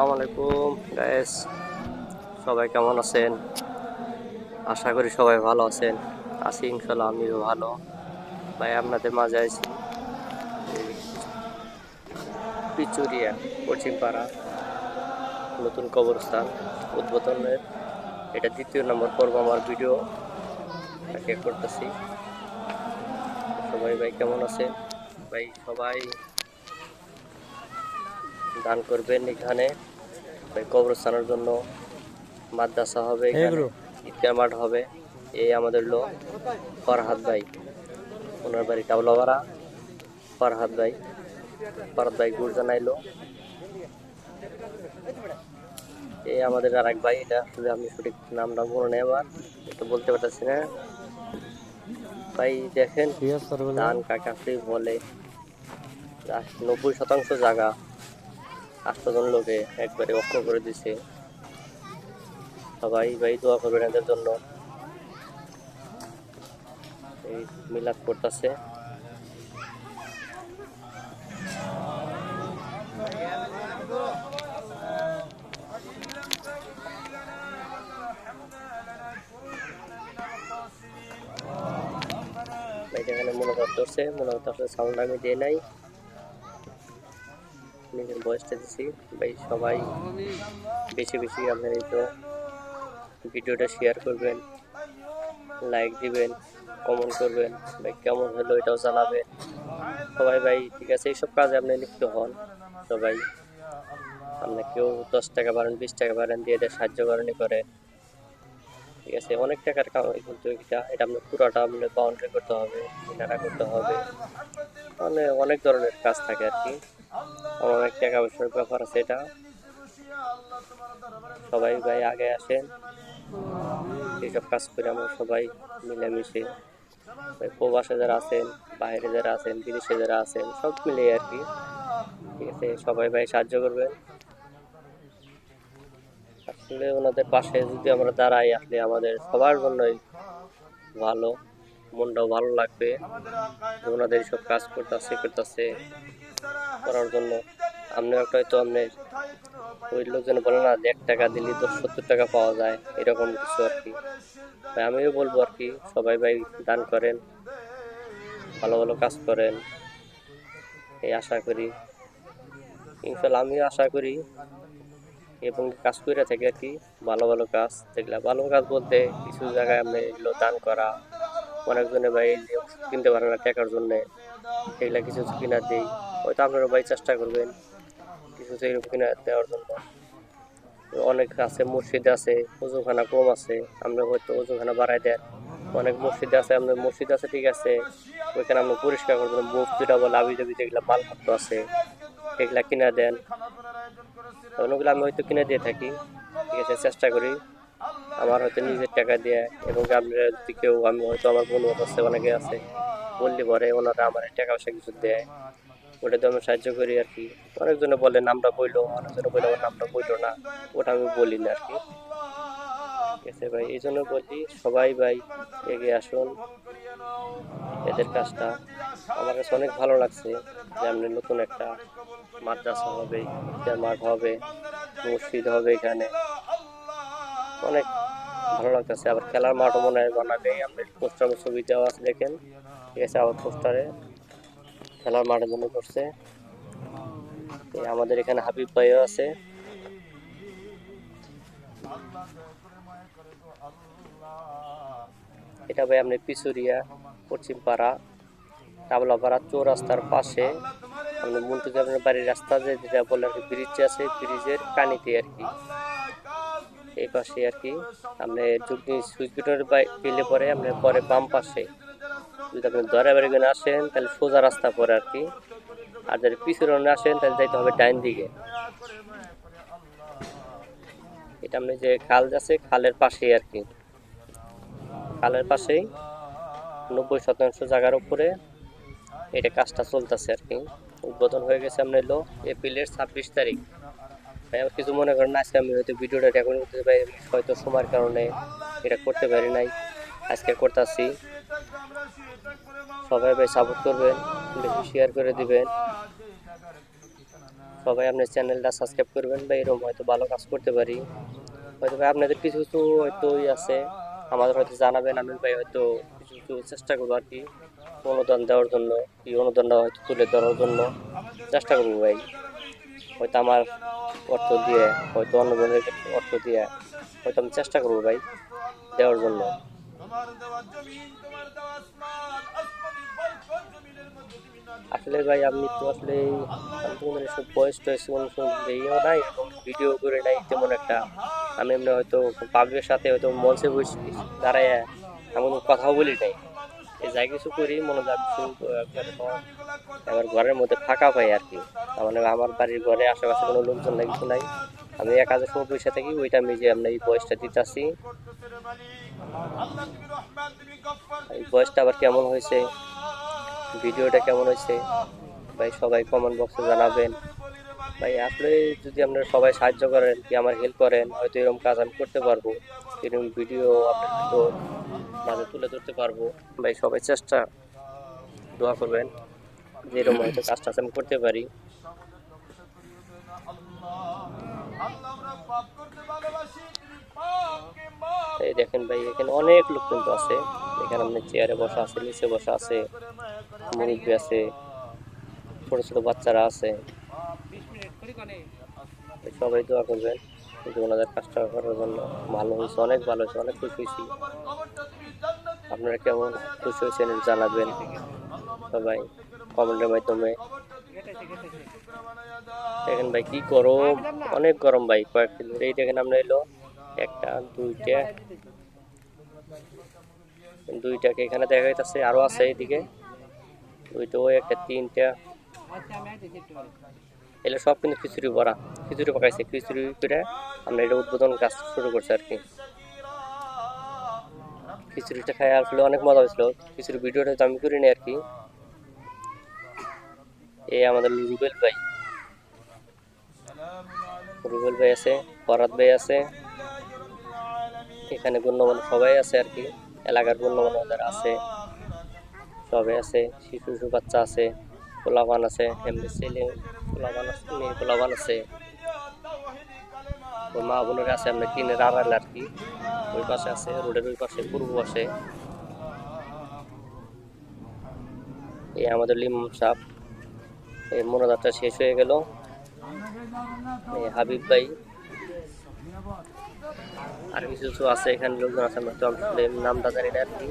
আসসালামু আলাইকুম গায়েস সবাই কেমন আছেন? আশা করি সবাই ভালো আছেন। আছি ইনশাল্লাহ আমিও ভালো। ভাই, আপনাদের মাঝে আছি পিচুরিয়া, পশ্চিমপাড়া, নতুন কবরস্থান উদ্বোধনের এটা দ্বিতীয় নম্বর পর্ব আমার ভিডিও। করতেছি। সবাই, ভাই, কেমন আছেন? ভাই, সবাই দান করবেন এখানে। কবরস্থানের জন্য মাদ্রাসা হবে ঈদগাহ মাঠ হবে। এই আমাদের লোক ফরহাদ ভাই। ওনার বাড়ি টাবলাপাড়া ফরহাদ ভাই ফরহাদ ভাই গুড় জানাইলো। এই আমাদের আর এক ভাই এটা আসলে আমি সঠিক নামটা নেই আমার এটা বলতে পারতেছি না। ভাই দেখেন ধান কাকাফি বলে নব্বই শতাংশ জায়গা। আটজন লোকে একবারে অক্ষ করে দিছে। সবাই ভাই দোয়া করবেন এদের জন্য। এই মিলাদ করতেছে এখানে মনোভাব ধরছে মনোভাব ধরছে সাউন্ড আমি দিয়ে নাই। নিজের বয়সটা দিছি। ভাই, সবাই বেশি বেশি আপনার তো ভিডিওটা শেয়ার করবেন লাইক দিবেন কমেন্ট করবেন, ভাই, কেমন হলো এটাও জানাবেন। সবাই, ভাই, ঠিক আছে, এইসব কাজে আপনি লিপ্ত হন। সবাই, আপনাকেও দশ টাকা বাড়েন, বিশ টাকা বাড়েন, দিয়ে সাহায্য করেনি করে। ঠিক আছে? অনেক টাকার কামাই কিন্তু এটা আপনার পুরোটা আপনি বাউন্ডারি করতে হবে কিনারা করতে হবে। মানে অনেক ধরনের কাজ থাকে আর কি। অনেক টাকা পয়সার ব্যাপার আছে এটা। সবাই ভাই আগে আসেন। এইসব কাজ করে আমরা সবাই মিলেমিশে প্রবাসে যারা আছেন, বাইরে যারা আছেন, বিদেশে যারা আছেন, সব মিলে আর কি। ঠিক আছে? সবাই ভাই সাহায্য করবেন। আসলে ওনাদের পাশে যদি আমরা দাঁড়াই আসলে আমাদের সবার জন্যই ভালো, মনটাও ভালো লাগবে। ওনাদের সব কাজ করতেছে করতেছে করার জন্য। আপনি একটা হয়তো আপনি ওই লোকজন বলে না যে, এক টাকা দিলে তো সত্তর টাকা পাওয়া যায়। এরকম কিছু আর কি। তাই আমিও বলব আর কি, সবাই ভাই দান করেন, ভালো ভালো কাজ করেন। এই আশা করি, ইনশাল্লাহ আমিও আশা করি এবং কাজ করে থাকি আর কি, ভালো ভালো কাজ যেগুলা ভালো কাজ বলতে কিছু জায়গায় আমি এগুলো দান করা, অনেকজনে ভাই কিনতে পারে না টাকার জন্যে, এগুলা কিছু কিনা দিই। হয়তো আপনারা ভাই চেষ্টা করবেন কিছু এরকম কিনা দেওয়ার জন্য। অনেক আছে, মসজিদ আছে ওজুখানা কম আছে, আমরা হয়তো ওজুখানা বাড়াই দেন। অনেক মসজিদ আছে আপনার মসজিদ আছে, ঠিক আছে, ওইখানে আপনি পরিষ্কার করবেন মুখ দুটা বলে আবি যেগুলা মালপত্র আছে, এগুলা কিনা দেন। ওগুলো আমি হয়তো কিনে দিয়ে থাকি। ঠিক আছে, চেষ্টা করি। আমার হয়তো নিজের টাকা দিয়ে এবং আপনারা যদি কেউ, আমি হয়তো আমার বন্ধু আছে অনেকে আছে, বললে পরে ওনারা আমার টাকা পয়সা কিছু দেয়। ওটা তো আমি সাহায্য করি আর কি। অনেকজনে বলে নামটা বইলো, অনেকজনে বলে আমার নামটা বইলো না। ওটা আমি বলি না আর কি। আছে ভাই। এই জন্য বলি সবাই ভাই, এগিয়ে আসুন। এদের কাজটা আমার কাছে অনেক ভালো লাগছে যে আপনি নতুন একটা মাদ্রাসা হবে মাঠ হবে, মসজিদ হবে এখানে। অনেক ভালো লাগতেছে। আবার খেলার মাঠও মনে হয় বানাবে। আপনি পোস্টার ছবি দেওয়া আছে, দেখেন। ঠিক আছে, আবার পোস্টারে খেলার মাঠের জন্য করছে। আমাদের এখানে হাবিব ভাইও আছে। এটা ভাই আপনি পিছুরিয়া, পশ্চিমপাড়া টাবলাপাড়া চৌরাস্তার পাশে। আপনি মন্টুজামের বাড়ির রাস্তা যে যেটা বলে আর কি ব্রিজ আছে ব্রিজের কানিতে আর কি। এই পাশে আর কি, আপনি যদি সুইচ গেটের পেলে পরে আপনি পরে বাম পাশে। যদি আপনি দরা বাড়ি আসেন, তাহলে সোজা রাস্তা পরে আর কি। আর যদি পিছনে আসেন, তাহলে যাইতে হবে ডাইন দিকে। এটা আপনি যে খাল আছে, খালের পাশেই আর কি। খালের পাশেই, নব্বই শতাংশ জায়গার উপরে এটা কাজটা চলতেছে আর কি। উদ্বোধন হয়ে গেছে আমরা এলো এপ্রিলের ছাব্বিশ তারিখ। ভাই, আমার কিছু মনে করেন আজকে আমি হয়তো ভিডিওটা রেকর্ড করতে পারি হয়তো সময়ের কারণে এটা করতে পারি নাই। আজকে করতেছি। সবাই ভাই সাপোর্ট করবেন বেশি শেয়ার করে দিবেন। সবাই আপনার চ্যানেলটা সাবস্ক্রাইব করবেন বা এরকম হয়তো ভালো কাজ করতে পারি। হয়তো ভাই আপনাদের কিছু কিছু হয়তো আছে। আমাদের হয়তো জানাবেন আমি ভাই হয়তো কিছু কিছু চেষ্টা করব আর কি, অনুদান দেওয়ার জন্য, এই অনুদানটা হয়তো তুলে ধরার জন্য চেষ্টা করব ভাই। হয়তো আমার অর্থ দিয়ে, হয়তো অন্য অর্থ দিয়ে হয়তো আমি চেষ্টা করব ভাই, দেওয়ার জন্য। আসলে ভাই, আমি তো আসলে বয়স টয়স কোনো ভিডিও করে নাই, তেমন একটা আমি এমনি হয়তো পাবলিকের সাথে হয়তো মঞ্চে বসে দাঁড়ায় এমন কথাও বলি নাই। যাই কিছু করি, মনে যা কিছু আমার ঘরের মধ্যে ফাঁকা পাই আর কি। মানে আমার বাড়ির ঘরে আশেপাশে কোনো লোকজন নাই, কিছু নাই। আমি এক হাজার সময় পয়সা থাকি, ওইটা আমি যে আমরা এই বয়সটা দিতেছি। এই বয়সটা আবার কেমন হয়েছে? ভিডিওটা কেমন হয়েছে? ভাই, সবাই কমেন্ট বক্সে জানাবেন। ভাই, আপনি যদি আপনারা সবাই সাহায্য করেন, কি আমার হেল্প করেন, হয়তো এরকম কাজ আমি করতে পারব, এরকম ভিডিও আপনাদের তো মাঝে তুলে ধরতে পারব। ভাই, সবাই চেষ্টা, দোয়া করবেন যে এরকম হয়তো কাজটা আমি করতে পারি। এই দেখেন ভাই, এখানে অনেক লোক কিন্তু আছে। এখানে আপনার চেয়ারে বসা আছে, নিচে বসা আছে, মুরব্বী আছে, ছোট ছোট বাচ্চারা আছে। সবাই দোয়া করবেন যে ওনাদের কাজটা করার জন্য ভালো হয়েছে, অনেক ভালো হয়েছে, অনেক খুশি হয়েছি। আপনারা কেমন খুশি হয়েছেন জানাবেন। সবাই কমেন্টের মাধ্যমে। দেখেন ভাই, কি গরম, অনেক গরম ভাই কয়েকদিন ধরে এই দেখেন আমরা এলো একটা, দুইটা, দুইটাকে এখানে দেখা যাচ্ছে আরও আছে এইদিকে দুইটা ওই একটা, তিনটা। এগুলো সব কিন্তু খিচুড়ি ভরা খিচুড়ি পাকাইছে। খিচুড়ি করে আমরা এটা উদ্বোধন কাজ শুরু করছি আর কি। খিচুড়িটা খাই আসলে অনেক মজা হয়েছিল। খিচুড়ি ভিডিওটা আমি করিনি আর কি। এই আমাদের রুবেল ভাই। রুবেল ভাই আছে, ফরাদ ভাই আছে। এখানে গণ্যমান্য সবাই আছে আর কি। এলাকার গণ্যমান্য যারা আছে, সবাই আছে শিশু শিশু বাচ্চা আছে। পোলাবান আছে, এমনি ছেলে আছে, মেয়ে আছে। মা বোনের আছে আমরা কিনে আড়াল আর কি। ওই পাশে আছে, রোডের ওই পাশে, পূর্ব পাশে। এই আমাদের লিমাম সাহ এই মোনাজাতটা শেষ হয়ে গেল। এই হাবিব ভাই। আর কিছু কিছু আছে, এখানে লোকজন আছে, আমরা তো নামটা জানি না আর কি।